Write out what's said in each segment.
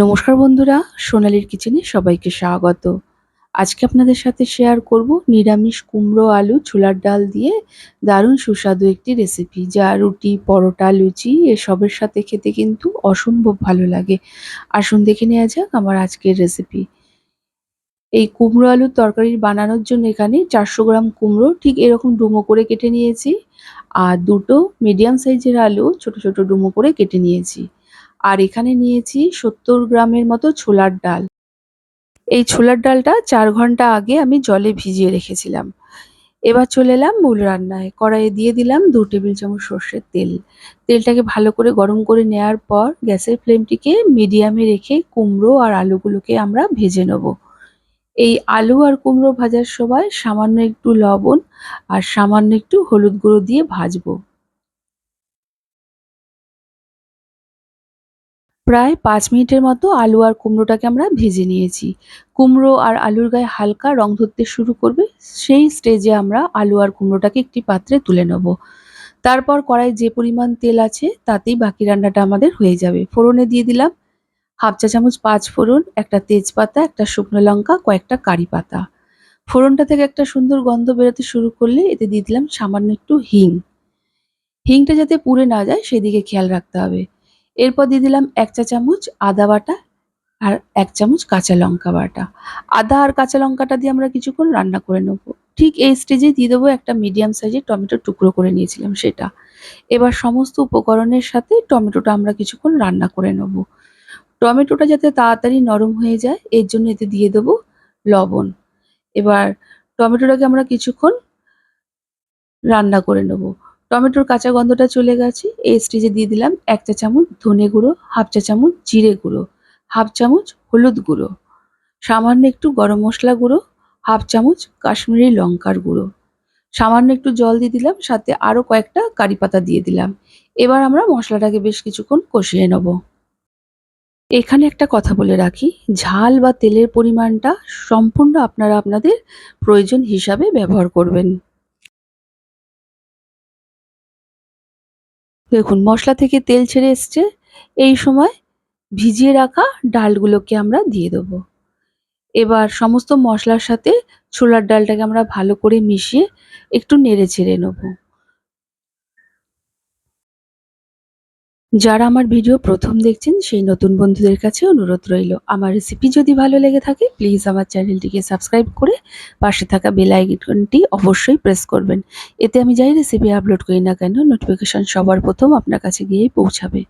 নমস্কার বন্ধুরা, সোনালির কিচেনে সবাইকে স্বাগত। আজকে আপনাদের সাথে শেয়ার করব নিরামিষ কুমড়ো আলু ছোলার ডাল দিয়ে দারুণ সুস্বাদু একটি রেসিপি যা রুটি, পরোটা, লুচি এসবের সাথে খেতে কিন্তু অসম্ভব ভালো লাগে। আসুন দেখে নেওয়া যাক আমার আজকের রেসিপি এই কুমড়ো আলুর তরকারি বানানোর জন্য এখানে চারশো গ্রাম কুমড়ো, ঠিক এরকম ডুমো করে কেটে নিয়েছি। আর দুটো মিডিয়াম সাইজের আলু ছোট ছোট ডুমো করে কেটে নিয়েছি। আর এখানে নিয়েছি সত্তর গ্রামের মতো ছোলার ডাল। এই ছোলার ডালটা চার ঘণ্টা আগে আমি জলে ভিজিয়ে রেখেছিলাম। এবার চলে এলাম মূল রান্নায়। কড়াইয়ে দিয়ে দিলাম দু টেবিল চামচ সর্ষের তেল। তেলটাকে ভালো করে গরম করে নেওয়ার পর গ্যাসের ফ্লেমটিকে মিডিয়ামে রেখে কুমড়ো আর আলুগুলোকে আমরা ভেজে নেব। এই আলু আর কুমড়ো ভাজার সময় সামান্য একটু লবণ আর সামান্য একটু হলুদ গুঁড়ো দিয়ে ভাজবো। প্রায় পাঁচ মিনিটের মতো আলু আর কুমড়োটাকে আমরা ভেজে নিয়েছি। কুমড়ো আর আলুর গায়ে হালকা রং ধরতে শুরু করবে, সেই স্টেজে আমরা আলু আর কুমড়োটাকে একটি পাত্রে তুলে নেব। তারপর কড়াই যে পরিমাণ তেল আছে, তাতেই বাকি রান্নাটা আমাদের হয়ে যাবে। ফোড়নে দিয়ে দিলাম হাফ চা চামচ পাঁচ ফোড়ন, একটা তেজপাতা, একটা শুকনো লঙ্কা, কয়েকটা কারি পাতা। ফোড়নটা থেকে একটা সুন্দর গন্ধ বেরোতে শুরু করলে এতে দিয়ে দিলাম সামান্য একটু হিং। হিংটা যাতে পুড়ে না যায়, সেদিকে খেয়াল রাখতে হবে। এরপর দিয়ে দিলাম এক চা চামচ আদা বাটা আর এক চামচ কাঁচা লঙ্কা বাটা। আদা আর কাঁচা লঙ্কাটা দিয়ে আমরা কিছুক্ষণ রান্না করে নেব। ঠিক এই স্টেজে দিয়ে দেবো একটা মিডিয়াম সাইজের টমেটো টুকরো করে নিয়েছিলাম সেটা। এবার সমস্ত উপকরণের সাথে টমেটোটা আমরা কিছুক্ষণ রান্না করে নেব। টমেটোটা যাতে তাড়াতাড়ি নরম হয়ে যায়, এর জন্য এতে দিয়ে দেবো লবণ। এবার টমেটোটাকে আমরা কিছুক্ষণ রান্না করে নেব। টমেটোর কাঁচা গন্ধটা চলে গেছে। এই স্টেজে দিয়ে দিলাম এক চা চামচ ধনে গুঁড়ো, হাফ চা চামচ জিরে গুঁড়ো, হাফ চামচ হলুদ গুঁড়ো, সামান্য একটু গরম মশলা গুঁড়ো, হাফ চামচ কাশ্মীরি লঙ্কার গুঁড়ো। সামান্য একটু জল দিয়ে দিলাম, সাথে আরও কয়েকটা কারি পাতা দিয়ে দিলাম। এবার আমরা মশলাটাকে বেশ কিছুক্ষণ কষিয়ে নেব। এখানে একটা কথা বলে রাখি, ঝাল বা তেলের পরিমাণটা সম্পূর্ণ আপনারা আপনাদের প্রয়োজন হিসাবে ব্যবহার করবেন। দেখুন, মশলা থেকে তেল ছেড়ে এসছে। এই সময় ভিজিয়ে রাখা ডালগুলোকে আমরা দিয়ে দেবো। এবার সমস্ত মশলার সাথে ছোলার ডালটাকে আমরা ভালো করে মিশিয়ে একটু নেড়ে ছেড়ে নেব। যারা আমার ভিডিও প্রথম দেখছেন, সেই নতুন বন্ধুদের কাছে অনুরোধ রইল। আমার রেসিপি যদি ভালো লেগে থাকে প্লিজ আমার চ্যানেলটিকে সাবস্ক্রাইব করে পাশে থাকা বেল আইকনটি অবশ্যই প্রেস করবেন। এতে আমি যাই রেসিপি আপলোড করি না কেন নোটিফিকেশন সবার প্রথম আপনার কাছে গিয়েই পৌঁছাবে।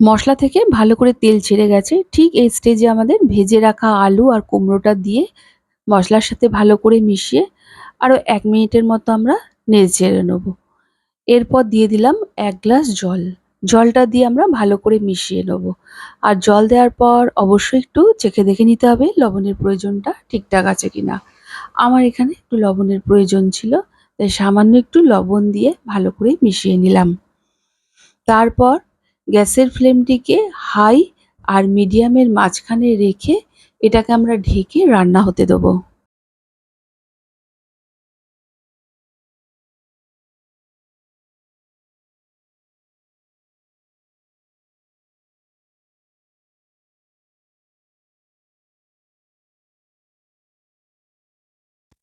মশলা থেকে ভালো করে তেল ছেড়ে গেছে। ঠিক এই স্টেজে আমাদের ভেজে রাখা আলু আর কুমড়োটা দিয়ে মশলার সাথে ভালো করে মিশিয়ে আরও এক মিনিটের মতো আমরা নেড়ে চেড়ে নেব। এরপর দিয়ে দিলাম এক গ্লাস জল। জলটা দিয়ে আমরা ভালো করে মিশিয়ে নেব। আর জল দেওয়ার পর অবশ্যই একটু চেখে দেখে নিতে হবে লবণের প্রয়োজনটা ঠিকঠাক আছে কিনা। আমার এখানে একটু লবণের প্রয়োজন ছিল, তাই সামান্য একটু লবণ দিয়ে ভালো করে মিশিয়ে নিলাম। তারপর গ্যাসের ফ্লেমটিকে হাই আর মিডিয়ামের মাঝখানে রেখে এটাকে আমরা ঢেকে রান্না হতে দেবো।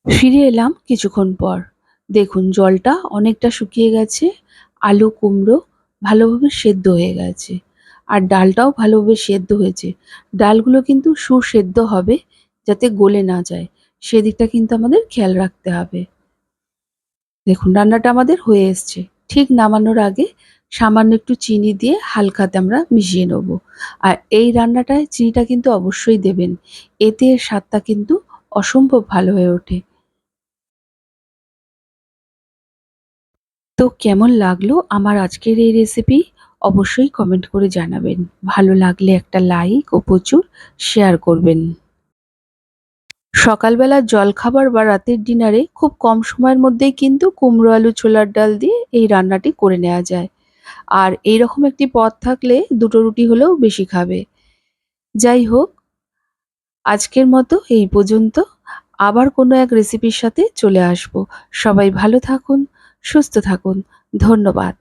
ফিরে এলাম কিছুক্ষণ পর। দেখুন, জলটা অনেকটা শুকিয়ে গেছে, আলু, কুমড়ো ভালোভাবে সেদ্ধ হয়ে গেছে, আর ডালটাও ভালোভাবে সেদ্ধ হয়েছে। ডালগুলো কিন্তু সুসেদ্ধ হবে যাতে গলে না যায়। সেদিকটা কিন্তু আমাদের খেয়াল রাখতে হবে। দেখুন, রান্নাটা আমাদের হয়ে এসছে। ঠিক নামানোর আগে সামান্য একটু চিনি দিয়ে হালকাতে আমরা মিশিয়ে নেব। আর এই রান্নাটায় চিনিটা কিন্তু অবশ্যই দেবেন। এতে স্বাদটা কিন্তু অসম্ভব ভালো হয়ে ওঠে। তো কেমন লাগল আমার আজকের এই রেসিপি অবশ্যই কমেন্ট করে জানাবেন। ভালো লাগলে একটা লাইক ও প্রচুর শেয়ার করবেন। সকালবেলার জলখাবার বা রাতের ডিনারে খুব কম সময়ের মধ্যেই কিন্তু কুমড়ো আলু ছোলার ডাল দিয়ে এই রান্নাটি করে নেওয়া যায়। আর এই রকম একটি পদ থাকলে দুটো রুটি হলেও বেশি খাবে। যাই হোক, আজকের মতো এই পর্যন্ত। আবার কোনো এক রেসিপির সাথে চলে আসব। সবাই ভালো থাকুন। সুস্থ থাকুন। ধন্যবাদ।